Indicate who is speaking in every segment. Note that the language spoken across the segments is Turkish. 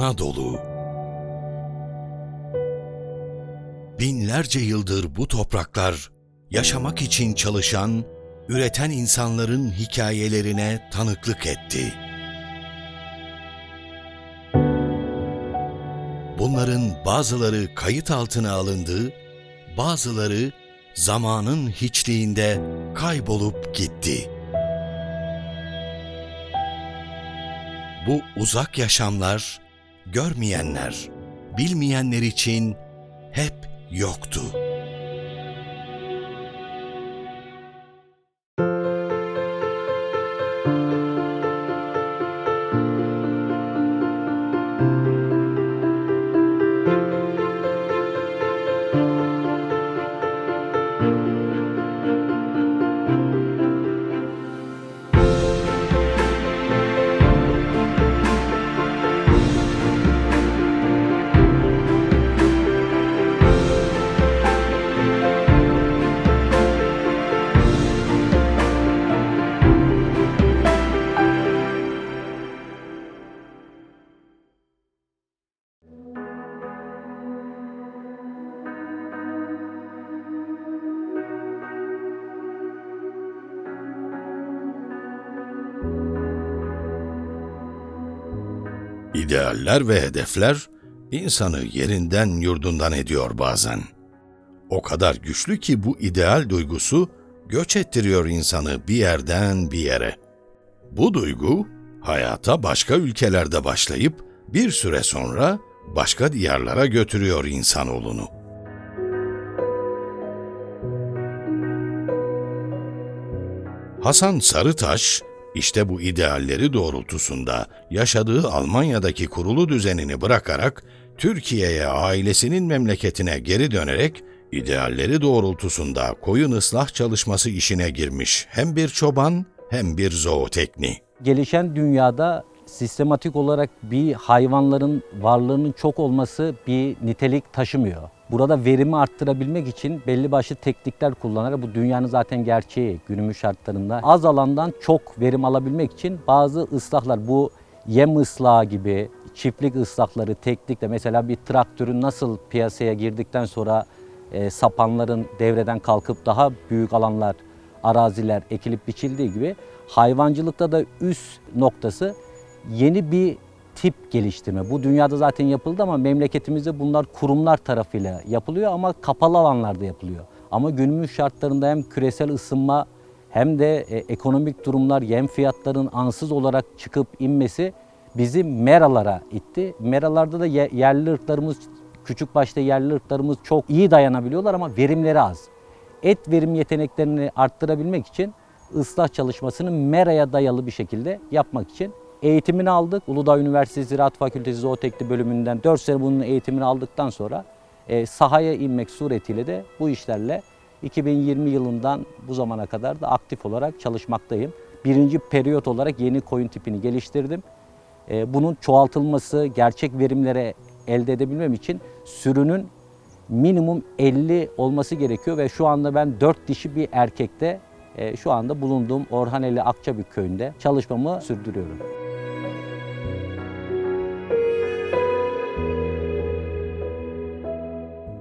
Speaker 1: Anadolu. Binlerce yıldır bu topraklar yaşamak için çalışan, üreten insanların hikayelerine tanıklık etti. Bunların bazıları kayıt altına alındı, bazıları zamanın hiçliğinde kaybolup gitti. Bu uzak yaşamlar, görmeyenler, bilmeyenler için hep yoktu. İdealler ve hedefler insanı yerinden yurdundan ediyor bazen. O kadar güçlü ki bu ideal duygusu göç ettiriyor insanı bir yerden bir yere. Bu duygu hayata başka ülkelerde başlayıp bir süre sonra başka diyarlara götürüyor insanoğlunu. Hasan Sarıtaş, işte bu idealleri doğrultusunda yaşadığı Almanya'daki kurulu düzenini bırakarak Türkiye'ye ailesinin memleketine geri dönerek idealleri doğrultusunda koyun ıslah çalışması işine girmiş hem bir çoban hem bir zootekni.
Speaker 2: gelişen dünyada sistematik olarak bir hayvanların varlığının çok olması bir nitelik taşımıyor. Burada verimi arttırabilmek için belli başlı teknikler kullanarak bu dünyanın zaten gerçeği günümüz şartlarında az alandan çok verim alabilmek için bazı ıslahlar bu yem ıslahı gibi çiftlik ıslahları teknikle mesela bir traktörün nasıl piyasaya girdikten sonra e, sapanların devreden kalkıp daha büyük alanlar araziler ekilip biçildiği gibi hayvancılıkta da üst noktası yeni bir tip geliştirme. Bu dünyada zaten yapıldı ama memleketimizde bunlar kurumlar tarafıyla yapılıyor ama kapalı alanlarda yapılıyor. Ama günümüz şartlarında hem küresel ısınma hem de e, ekonomik durumlar yem fiyatların ansız olarak çıkıp inmesi bizi meralara itti. Meralarda da ye- yerli ırklarımız küçük başta yerli ırklarımız çok iyi dayanabiliyorlar ama verimleri az et verim yeteneklerini arttırabilmek için ıslah çalışmasını meraya dayalı bir şekilde yapmak için eğitimini aldık. Uludağ Üniversitesi Ziraat Fakültesi Zooteknik bölümünden 4 sene bunun eğitimini aldıktan sonra e, sahaya inmek suretiyle de bu işlerle 2020 yılından bu zamana kadar da aktif olarak çalışmaktayım. Birinci periyot olarak yeni koyun tipini geliştirdim. E, bunun çoğaltılması, gerçek verimlere elde edebilmem için sürünün minimum 50 olması gerekiyor ve şu anda ben 4 dişi bir erkekte şu anda bulunduğum Orhaneli Akçabük köyünde çalışmamı sürdürüyorum.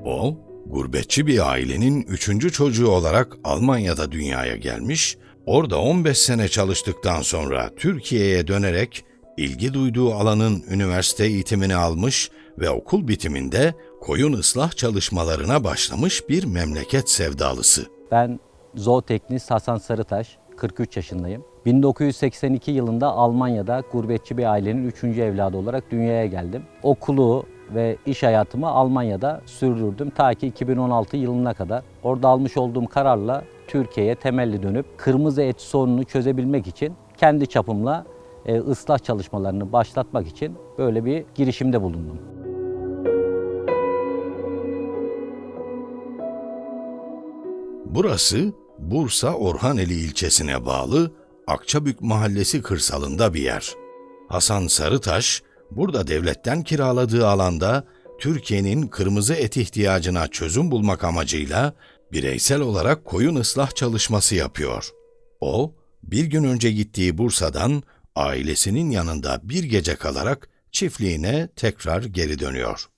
Speaker 1: O, gurbetçi bir ailenin üçüncü çocuğu olarak Almanya'da dünyaya gelmiş, orada 15 sene çalıştıktan sonra Türkiye'ye dönerek ilgi duyduğu alanın üniversite eğitimini almış ve okul bitiminde koyun ıslah çalışmalarına başlamış bir memleket sevdalısı.
Speaker 2: Ben zooteknist Hasan Sarıtaş, 43 yaşındayım. 1982 yılında Almanya'da gurbetçi bir ailenin üçüncü evladı olarak dünyaya geldim. Okulu ve iş hayatımı Almanya'da sürdürdüm ta ki 2016 yılına kadar. Orada almış olduğum kararla Türkiye'ye temelli dönüp kırmızı et sorununu çözebilmek için kendi çapımla e, ıslah çalışmalarını başlatmak için böyle bir girişimde bulundum.
Speaker 1: Burası Bursa Orhaneli ilçesine bağlı Akçabük Mahallesi kırsalında bir yer. Hasan Sarıtaş burada devletten kiraladığı alanda Türkiye'nin kırmızı et ihtiyacına çözüm bulmak amacıyla bireysel olarak koyun ıslah çalışması yapıyor. O, bir gün önce gittiği Bursa'dan ailesinin yanında bir gece kalarak çiftliğine tekrar geri dönüyor.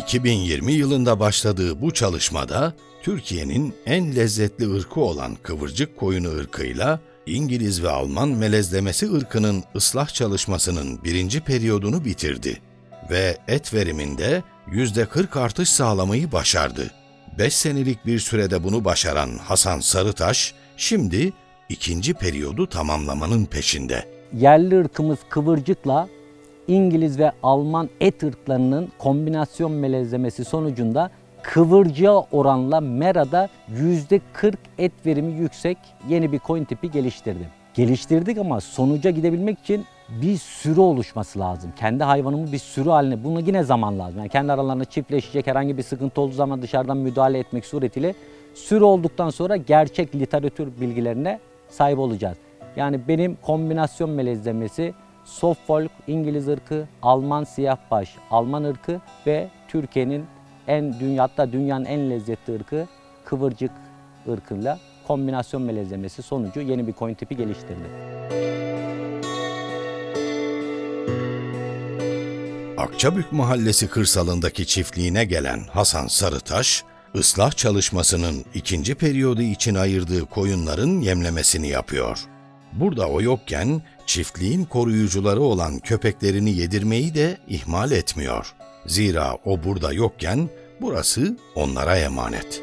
Speaker 1: ...2020 yılında başladığı bu çalışmada... ...Türkiye'nin en lezzetli ırkı olan kıvırcık koyunu ırkıyla... ...İngiliz ve Alman melezlemesi ırkının ıslah çalışmasının birinci periyodunu bitirdi. Ve et veriminde %40 artış sağlamayı başardı. 5 senelik bir sürede bunu başaran Hasan Sarıtaş... ...şimdi ikinci periyodu tamamlamanın peşinde.
Speaker 2: Yerli ırkımız kıvırcıkla İngiliz ve Alman et ırklarının kombinasyon melezlemesi sonucunda kıvırcığa oranla merada %40 et verimi yüksek yeni bir koyun tipi geliştirdim. Geliştirdik ama sonuca gidebilmek için bir sürü oluşması lazım. Kendi hayvanımı bir sürü haline, bunu yine zaman lazım. Yani kendi aralarında çiftleşecek herhangi bir sıkıntı olduğu zaman dışarıdan müdahale etmek suretiyle sürü olduktan sonra gerçek literatür bilgilerine sahip olacağız. Yani benim kombinasyon melezlemesi Suffolk İngiliz ırkı, Alman siyahbaş Alman ırkı ve Türkiye'nin en dünya hatta dünyanın en lezzetli ırkı kıvırcık ırkıyla kombinasyon melezlemesi sonucu yeni bir koyun tipi geliştirdi.
Speaker 1: Akçabük Mahallesi kırsalındaki çiftliğine gelen Hasan Sarıtaş, ıslah çalışmasının ikinci periyodu için ayırdığı koyunların yemlemesini yapıyor. Burada o yokken çiftliğin koruyucuları olan köpeklerini yedirmeyi de ihmal etmiyor. Zira o burada yokken burası onlara emanet.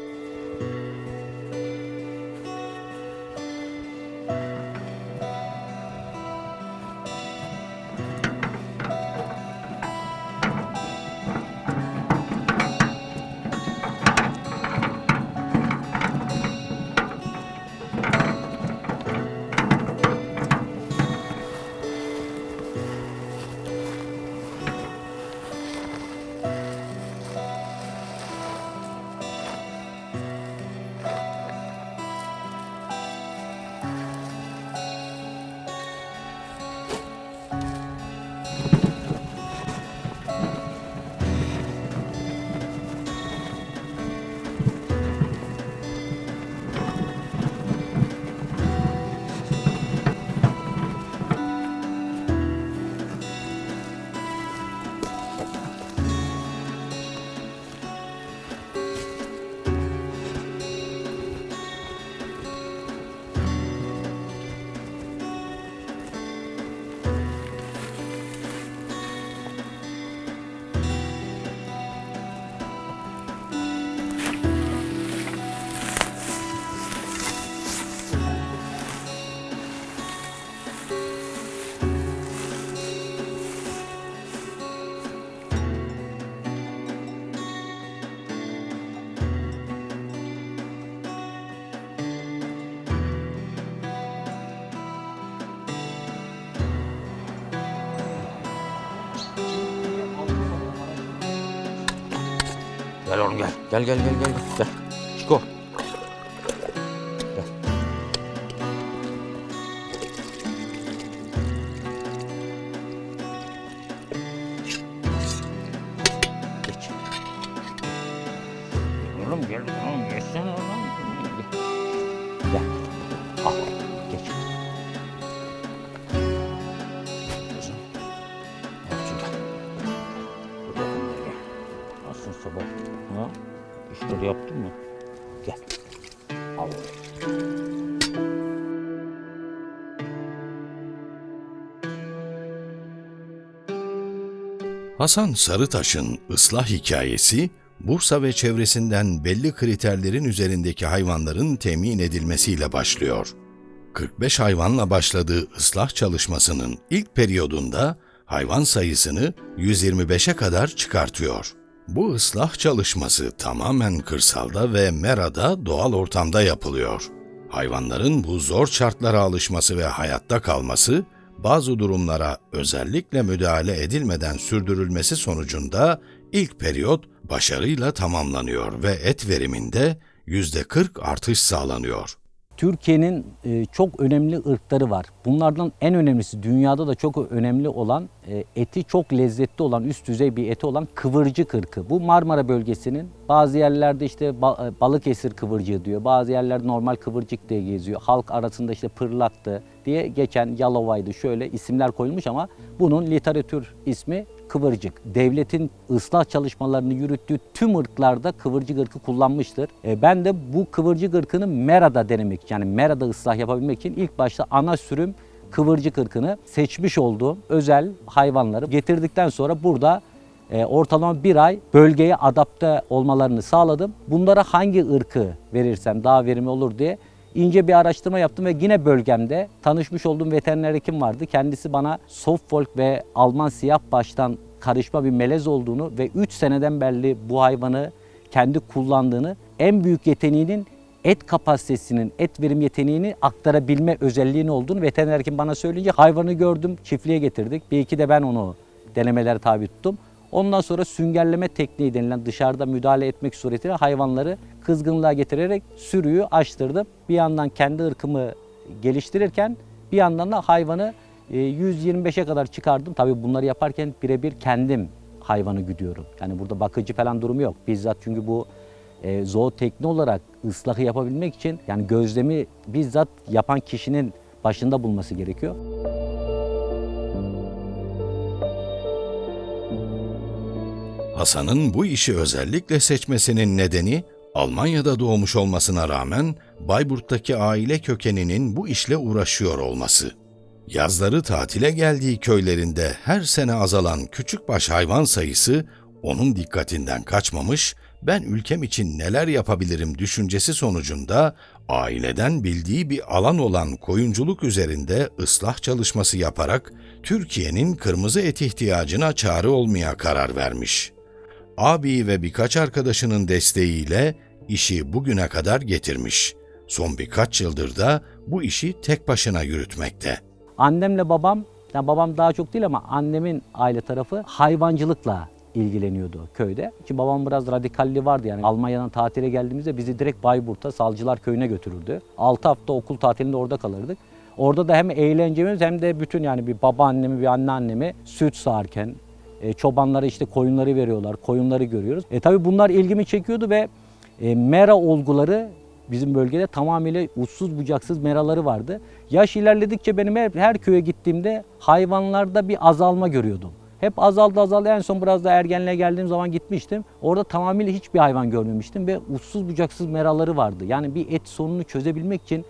Speaker 3: Gel oğlum gel. Gel gel gel gel. Gel. Çiko.
Speaker 1: Hasan Sarıtaş'ın ıslah hikayesi, Bursa ve çevresinden belli kriterlerin üzerindeki hayvanların temin edilmesiyle başlıyor. 45 hayvanla başladığı ıslah çalışmasının ilk periyodunda hayvan sayısını 125'e kadar çıkartıyor. Bu ıslah çalışması tamamen kırsalda ve merada doğal ortamda yapılıyor. Hayvanların bu zor şartlara alışması ve hayatta kalması bazı durumlara özellikle müdahale edilmeden sürdürülmesi sonucunda ilk periyot başarıyla tamamlanıyor ve et veriminde %40 artış sağlanıyor.
Speaker 2: Türkiye'nin e, çok önemli ırkları var. Bunlardan en önemlisi dünyada da çok önemli olan e, eti çok lezzetli olan üst düzey bir eti olan kıvırcık ırkı. Bu Marmara bölgesinin bazı yerlerde işte e, Balıkesir kıvırcığı diyor. Bazı yerlerde normal kıvırcık diye geziyor. Halk arasında işte pırlaktı diye geçen Yalova'ydı şöyle isimler koyulmuş ama bunun literatür ismi kıvırcık. Devletin ıslah çalışmalarını yürüttüğü tüm ırklarda kıvırcık ırkı kullanmıştır. E, ben de bu kıvırcık ırkını Mera'da denemek yani Mera'da ıslah yapabilmek için ilk başta ana sürüm kıvırcık ırkını seçmiş olduğum özel hayvanları getirdikten sonra burada e, ortalama bir ay bölgeye adapte olmalarını sağladım. Bunlara hangi ırkı verirsem daha verimli olur diye ince bir araştırma yaptım ve yine bölgemde tanışmış olduğum veteriner hekim vardı. Kendisi bana Suffolk ve Alman siyah baştan karışma bir melez olduğunu ve 3 seneden beri bu hayvanı kendi kullandığını, en büyük yeteneğinin et kapasitesinin, et verim yeteneğini aktarabilme özelliğini olduğunu veteriner hekim bana söyleyince hayvanı gördüm, çiftliğe getirdik. Bir iki de ben onu denemelere tabi tuttum. Ondan sonra süngerleme tekniği denilen dışarıda müdahale etmek suretiyle hayvanları kızgınlığa getirerek sürüyü açtırdım. Bir yandan kendi ırkımı geliştirirken bir yandan da hayvanı e, 125'e kadar çıkardım. Tabii bunları yaparken birebir kendim hayvanı güdüyorum. Yani burada bakıcı falan durumu yok. Bizzat çünkü bu e, zootekni olarak ıslahı yapabilmek için yani gözlemi bizzat yapan kişinin başında bulması gerekiyor.
Speaker 1: Hasan'ın bu işi özellikle seçmesinin nedeni Almanya'da doğmuş olmasına rağmen Bayburt'taki aile kökeninin bu işle uğraşıyor olması. Yazları tatile geldiği köylerinde her sene azalan küçükbaş hayvan sayısı onun dikkatinden kaçmamış, ben ülkem için neler yapabilirim düşüncesi sonucunda aileden bildiği bir alan olan koyunculuk üzerinde ıslah çalışması yaparak Türkiye'nin kırmızı et ihtiyacına çare olmaya karar vermiş. Abi ve birkaç arkadaşının desteğiyle işi bugüne kadar getirmiş. Son birkaç yıldır da bu işi tek başına yürütmekte.
Speaker 2: Annemle babam, yani babam daha çok değil ama annemin aile tarafı hayvancılıkla ilgileniyordu köyde. Ki babam biraz radikalliği vardı yani. Almanya'dan tatile geldiğimizde bizi direkt Bayburt'a Salcılar Köyü'ne götürürdü. 6 hafta okul tatilinde orada kalırdık. Orada da hem eğlencemiz hem de bütün yani bir babaannemi bir anneannemi süt sağarken e, çobanlara işte koyunları veriyorlar, koyunları görüyoruz. E tabii bunlar ilgimi çekiyordu ve e, mera olguları bizim bölgede tamamıyla uçsuz bucaksız meraları vardı. Yaş ilerledikçe benim her, her köye gittiğimde hayvanlarda bir azalma görüyordum. Hep azaldı azaldı en son biraz da ergenliğe geldiğim zaman gitmiştim. Orada tamamıyla hiçbir hayvan görmemiştim ve uçsuz bucaksız meraları vardı. Yani bir et sorununu çözebilmek için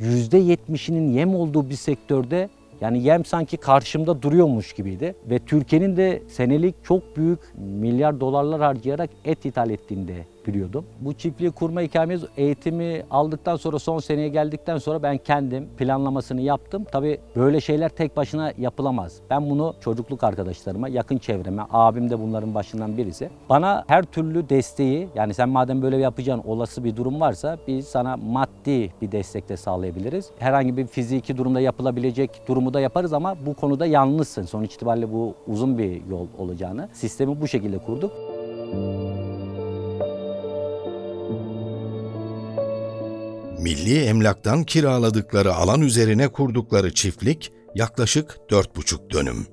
Speaker 2: %70'inin yem olduğu bir sektörde yani yem sanki karşımda duruyormuş gibiydi. Ve Türkiye'nin de senelik çok büyük milyar dolarlar harcayarak et ithal ettiğini de biliyordum. Bu çiftliği kurma hikayemiz eğitimi aldıktan sonra son seneye geldikten sonra ben kendim planlamasını yaptım. Tabii böyle şeyler tek başına yapılamaz. Ben bunu çocukluk arkadaşlarıma, yakın çevreme, abim de bunların başından birisi. Bana her türlü desteği yani sen madem böyle yapacaksın olası bir durum varsa biz sana maddi bir destek de sağlayabiliriz. Herhangi bir fiziki durumda yapılabilecek durumu da yaparız ama bu konuda yalnızsın. Sonuç itibariyle bu uzun bir yol olacağını. Sistemi bu şekilde kurduk.
Speaker 1: Milli emlaktan kiraladıkları alan üzerine kurdukları çiftlik yaklaşık 4,5 dönüm.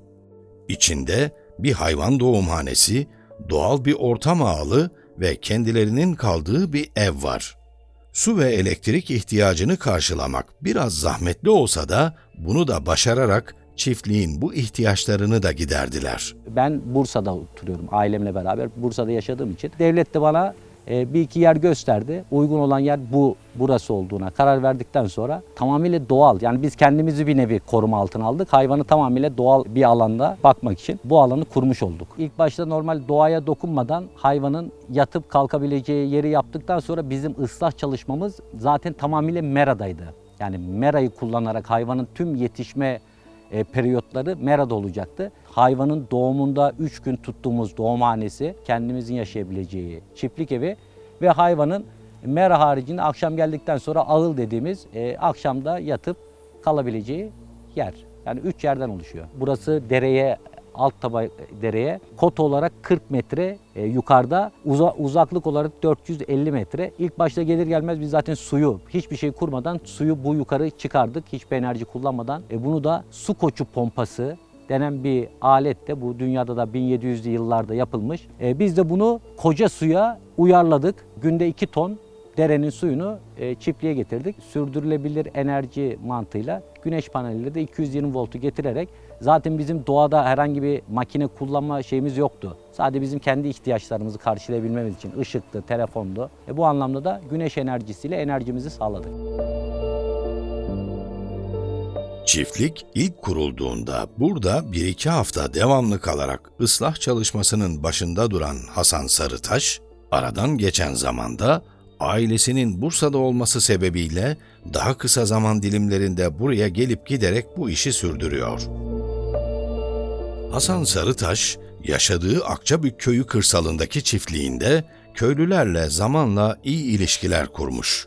Speaker 1: İçinde bir hayvan doğumhanesi, doğal bir ortam ağlı ve kendilerinin kaldığı bir ev var. Su ve elektrik ihtiyacını karşılamak biraz zahmetli olsa da bunu da başararak çiftliğin bu ihtiyaçlarını da giderdiler.
Speaker 2: Ben Bursa'da oturuyorum ailemle beraber. Bursa'da yaşadığım için devlet de bana e, bir iki yer gösterdi. Uygun olan yer bu burası olduğuna karar verdikten sonra tamamıyla doğal. Yani biz kendimizi bir nevi koruma altına aldık. Hayvanı tamamıyla doğal bir alanda bakmak için bu alanı kurmuş olduk. İlk başta normal doğaya dokunmadan hayvanın yatıp kalkabileceği yeri yaptıktan sonra bizim ıslah çalışmamız zaten tamamıyla meradaydı. Yani merayı kullanarak hayvanın tüm yetişme e, periyotları Mera'da olacaktı. Hayvanın doğumunda 3 gün tuttuğumuz doğumhanesi, kendimizin yaşayabileceği çiftlik evi ve hayvanın Mera haricinde akşam geldikten sonra ağıl dediğimiz e, akşamda yatıp kalabileceği yer. Yani 3 yerden oluşuyor. Burası dereye alt taba dereye kot olarak 40 metre e, yukarıda uza- uzaklık olarak 450 metre. İlk başta gelir gelmez biz zaten suyu hiçbir şey kurmadan suyu bu yukarı çıkardık hiçbir enerji kullanmadan. E, bunu da su koçu pompası denen bir aletle bu dünyada da 1700'lü yıllarda yapılmış. E, biz de bunu koca suya uyarladık. Günde 2 ton derenin suyunu e, çiftliğe getirdik. Sürdürülebilir enerji mantığıyla güneş paneliyle de 220 voltu getirerek zaten bizim doğada herhangi bir makine kullanma şeyimiz yoktu. Sadece bizim kendi ihtiyaçlarımızı karşılayabilmemiz için ışıktı, telefondu. E, bu anlamda da güneş enerjisiyle enerjimizi sağladık.
Speaker 1: Çiftlik ilk kurulduğunda burada bir iki hafta devamlı kalarak ıslah çalışmasının başında duran Hasan Sarıtaş, aradan geçen zamanda ailesinin Bursa'da olması sebebiyle daha kısa zaman dilimlerinde buraya gelip giderek bu işi sürdürüyor. Hasan Sarıtaş, yaşadığı Akçabük köyü kırsalındaki çiftliğinde köylülerle zamanla iyi ilişkiler kurmuş.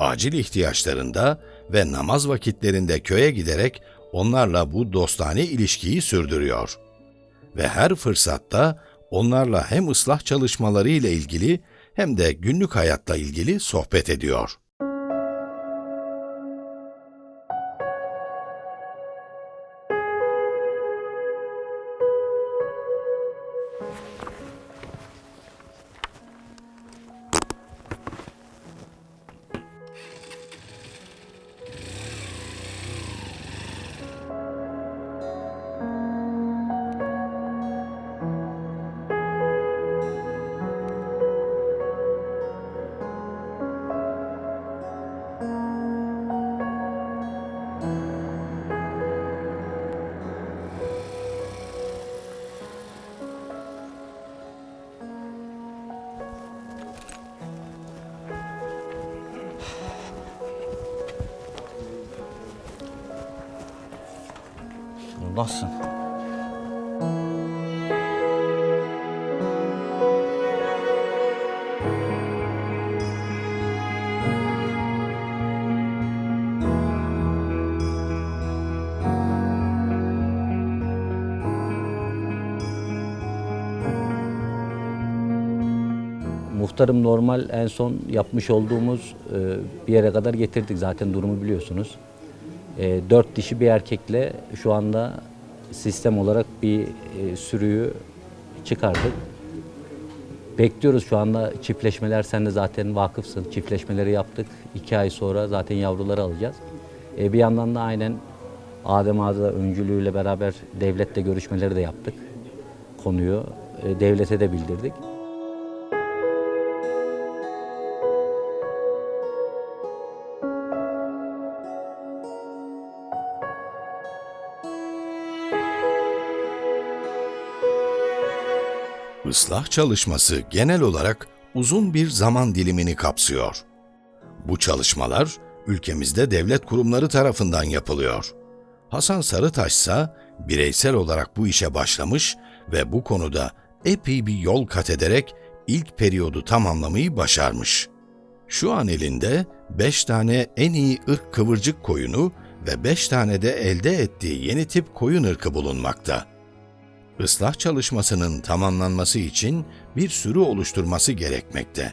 Speaker 1: Acil ihtiyaçlarında ve namaz vakitlerinde köye giderek onlarla bu dostane ilişkiyi sürdürüyor. Ve her fırsatta onlarla hem ıslah çalışmaları ile ilgili hem de günlük hayatla ilgili sohbet ediyor.
Speaker 3: Nasılsın?
Speaker 2: Muhtarım normal en son yapmış olduğumuz e, bir yere kadar getirdik zaten durumu biliyorsunuz. E, Dört dişi bir erkekle şu anda sistem olarak bir e, sürüyü çıkardık. Bekliyoruz şu anda çiftleşmeler sen de zaten vakıfsın. Çiftleşmeleri yaptık. İki ay sonra zaten yavruları alacağız. E, bir yandan da aynen Adem Ağa'da öncülüğüyle beraber devletle görüşmeleri de yaptık. Konuyu e, devlete de bildirdik.
Speaker 1: Islah çalışması genel olarak uzun bir zaman dilimini kapsıyor. Bu çalışmalar ülkemizde devlet kurumları tarafından yapılıyor. Hasan Sarıtaş ise bireysel olarak bu işe başlamış ve bu konuda epey bir yol kat ederek ilk periyodu tamamlamayı başarmış. Şu an elinde 5 tane en iyi ırk kıvırcık koyunu ve 5 tane de elde ettiği yeni tip koyun ırkı bulunmakta. Islah çalışmasının tamamlanması için bir sürü oluşturması gerekmekte.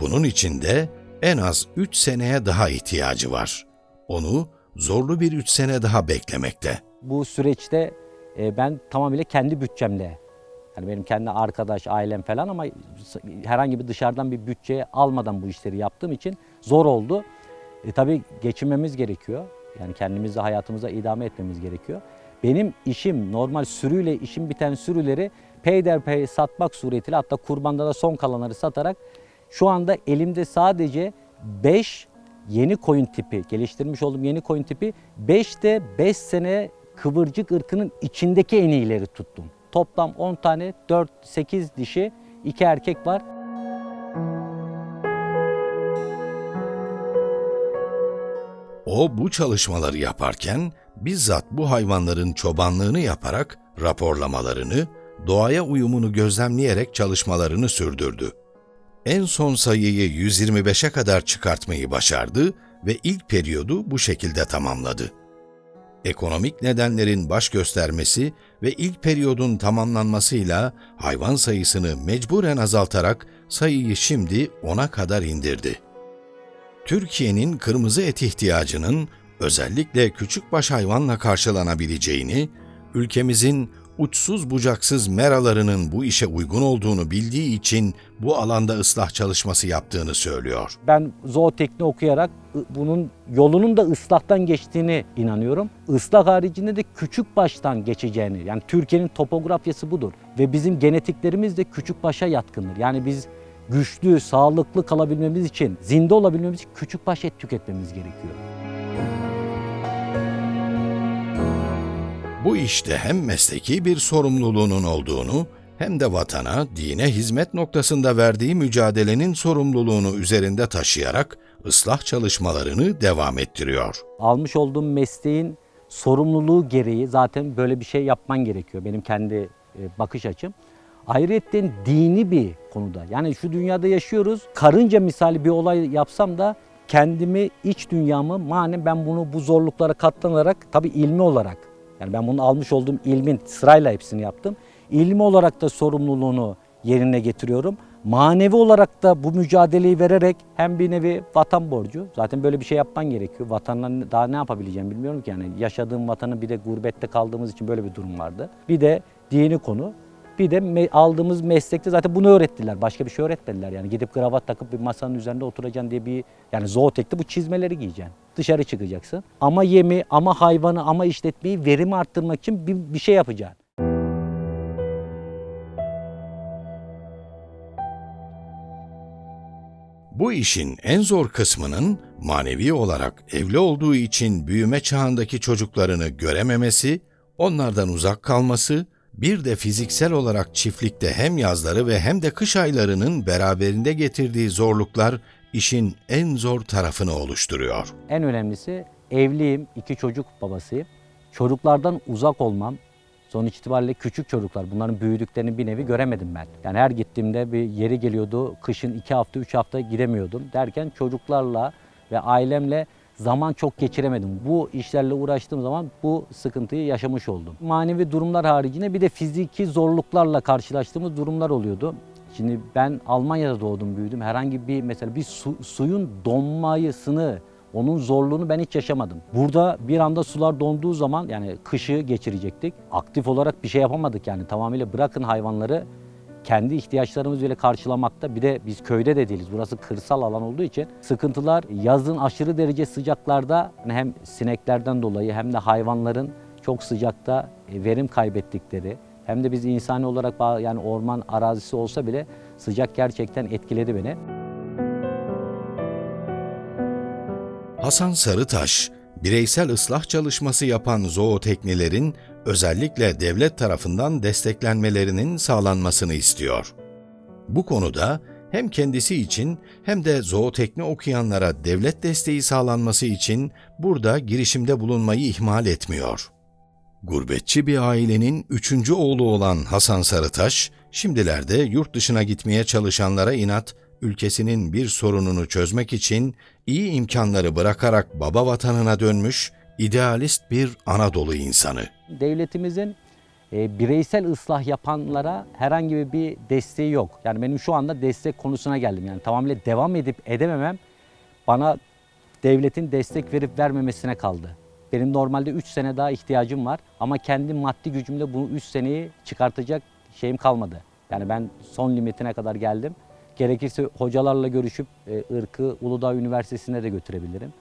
Speaker 1: Bunun için de en az 3 seneye daha ihtiyacı var. Onu zorlu bir 3 sene daha beklemekte.
Speaker 2: Bu süreçte e, ben tamamıyla kendi bütçemle, yani benim kendi arkadaş, ailem falan ama herhangi bir dışarıdan bir bütçe almadan bu işleri yaptığım için zor oldu. E, tabii geçinmemiz gerekiyor. Yani kendimizi hayatımıza idame etmemiz gerekiyor. Benim işim normal sürüyle işim biten sürüleri peyderpey satmak suretiyle hatta kurbanda da son kalanları satarak şu anda elimde sadece 5 yeni koyun tipi, geliştirmiş olduğum yeni koyun tipi 5 de 5 sene kıvırcık ırkının içindeki en iyileri tuttum. Toplam 10 tane 4-8 dişi, 2 erkek var.
Speaker 1: O bu çalışmaları yaparken bizzat bu hayvanların çobanlığını yaparak raporlamalarını, doğaya uyumunu gözlemleyerek çalışmalarını sürdürdü. En son sayıyı 125'e kadar çıkartmayı başardı ve ilk periyodu bu şekilde tamamladı. Ekonomik nedenlerin baş göstermesi ve ilk periyodun tamamlanmasıyla hayvan sayısını mecburen azaltarak sayıyı şimdi 10'a kadar indirdi. Türkiye'nin kırmızı et ihtiyacının özellikle küçükbaş hayvanla karşılanabileceğini, ülkemizin uçsuz bucaksız meralarının bu işe uygun olduğunu bildiği için bu alanda ıslah çalışması yaptığını söylüyor.
Speaker 2: Ben zootekni okuyarak bunun yolunun da ıslahtan geçtiğini inanıyorum. Islah haricinde de küçük baştan geçeceğini yani Türkiye'nin topografyası budur ve bizim genetiklerimiz de küçük başa yatkındır. Yani biz güçlü, sağlıklı kalabilmemiz için, zinde olabilmemiz için küçük baş et tüketmemiz gerekiyor.
Speaker 1: Bu işte hem mesleki bir sorumluluğunun olduğunu hem de vatana, dine hizmet noktasında verdiği mücadelenin sorumluluğunu üzerinde taşıyarak ıslah çalışmalarını devam ettiriyor.
Speaker 2: almış olduğum mesleğin sorumluluğu gereği zaten böyle bir şey yapman gerekiyor. Benim kendi e, bakış açım. Ayrıca dini bir konuda. Yani şu dünyada yaşıyoruz. Karınca misali bir olay yapsam da kendimi, iç dünyamı manen ben bunu bu zorluklara katlanarak tabii ilmi olarak yani ben bunu almış olduğum ilmin sırayla hepsini yaptım. İlmi olarak da sorumluluğunu yerine getiriyorum. Manevi olarak da bu mücadeleyi vererek hem bir nevi vatan borcu. Zaten böyle bir şey yapman gerekiyor. Vatanla daha ne yapabileceğim bilmiyorum ki. Yani yaşadığım vatanı bir de gurbette kaldığımız için böyle bir durum vardı. Bir de dini konu. Bir de me- aldığımız meslekte zaten bunu öğrettiler. Başka bir şey öğretmediler. Yani gidip kravat takıp bir masanın üzerinde oturacaksın diye bir yani zootekte bu çizmeleri giyeceksin. Dışarı çıkacaksın. Ama yemi, ama hayvanı, ama işletmeyi verimi arttırmak için bir, bir şey yapacaksın.
Speaker 1: Bu işin en zor kısmının manevi olarak evli olduğu için büyüme çağındaki çocuklarını görememesi, onlardan uzak kalması, bir de fiziksel olarak çiftlikte hem yazları ve hem de kış aylarının beraberinde getirdiği zorluklar işin en zor tarafını oluşturuyor.
Speaker 2: En önemlisi evliyim, iki çocuk babasıyım. Çocuklardan uzak olmam. Sonuç itibariyle küçük çocuklar, bunların büyüdüklerini bir nevi göremedim ben. Yani her gittiğimde bir yeri geliyordu, kışın iki hafta, üç hafta gidemiyordum. Derken çocuklarla ve ailemle zaman çok geçiremedim. Bu işlerle uğraştığım zaman bu sıkıntıyı yaşamış oldum. Manevi durumlar haricinde bir de fiziki zorluklarla karşılaştığımız durumlar oluyordu. Şimdi ben Almanya'da doğdum, büyüdüm. Herhangi bir mesela bir su- suyun donmayısını, onun zorluğunu ben hiç yaşamadım. Burada bir anda sular donduğu zaman yani kışı geçirecektik. Aktif olarak bir şey yapamadık yani tamamıyla bırakın hayvanları kendi ihtiyaçlarımızı bile karşılamakta. Bir de biz köyde de değiliz. Burası kırsal alan olduğu için sıkıntılar yazın aşırı derece sıcaklarda hem sineklerden dolayı hem de hayvanların çok sıcakta e, verim kaybettikleri hem de biz insani olarak yani orman arazisi olsa bile sıcak gerçekten etkiledi beni.
Speaker 1: Hasan Sarıtaş, bireysel ıslah çalışması yapan zooteknilerin özellikle devlet tarafından desteklenmelerinin sağlanmasını istiyor. Bu konuda hem kendisi için hem de zootekni okuyanlara devlet desteği sağlanması için burada girişimde bulunmayı ihmal etmiyor. Gurbetçi bir ailenin üçüncü oğlu olan Hasan Sarıtaş, şimdilerde yurt dışına gitmeye çalışanlara inat, ülkesinin bir sorununu çözmek için iyi imkanları bırakarak baba vatanına dönmüş, idealist bir Anadolu insanı.
Speaker 2: devletimizin e, bireysel ıslah yapanlara herhangi bir desteği yok. Yani benim şu anda destek konusuna geldim. Yani tamamıyla devam edip edememem bana devletin destek verip vermemesine kaldı. Benim normalde 3 sene daha ihtiyacım var ama kendi maddi gücümle bu 3 seneyi çıkartacak şeyim kalmadı. Yani ben son limitine kadar geldim. Gerekirse hocalarla görüşüp e, ırkı Uludağ Üniversitesi'ne de götürebilirim.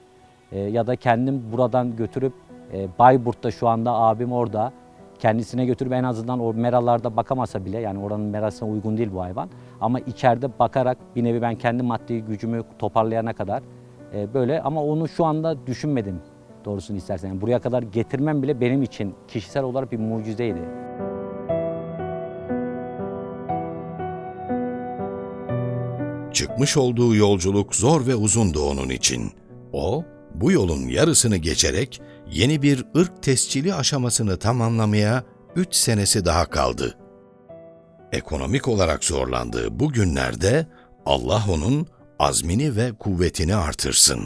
Speaker 2: E, ya da kendim buradan götürüp e, Bayburt'ta şu anda abim orada. Kendisine götürüp en azından o meralarda bakamasa bile yani oranın merasına uygun değil bu hayvan. Ama içeride bakarak bir nevi ben kendi maddi gücümü toparlayana kadar e, böyle ama onu şu anda düşünmedim doğrusunu istersen. Yani buraya kadar getirmem bile benim için kişisel olarak bir mucizeydi.
Speaker 1: Çıkmış olduğu yolculuk zor ve uzundu onun için. O, bu yolun yarısını geçerek yeni bir ırk tescili aşamasını tamamlamaya 3 senesi daha kaldı. Ekonomik olarak zorlandığı bu günlerde Allah onun azmini ve kuvvetini artırsın.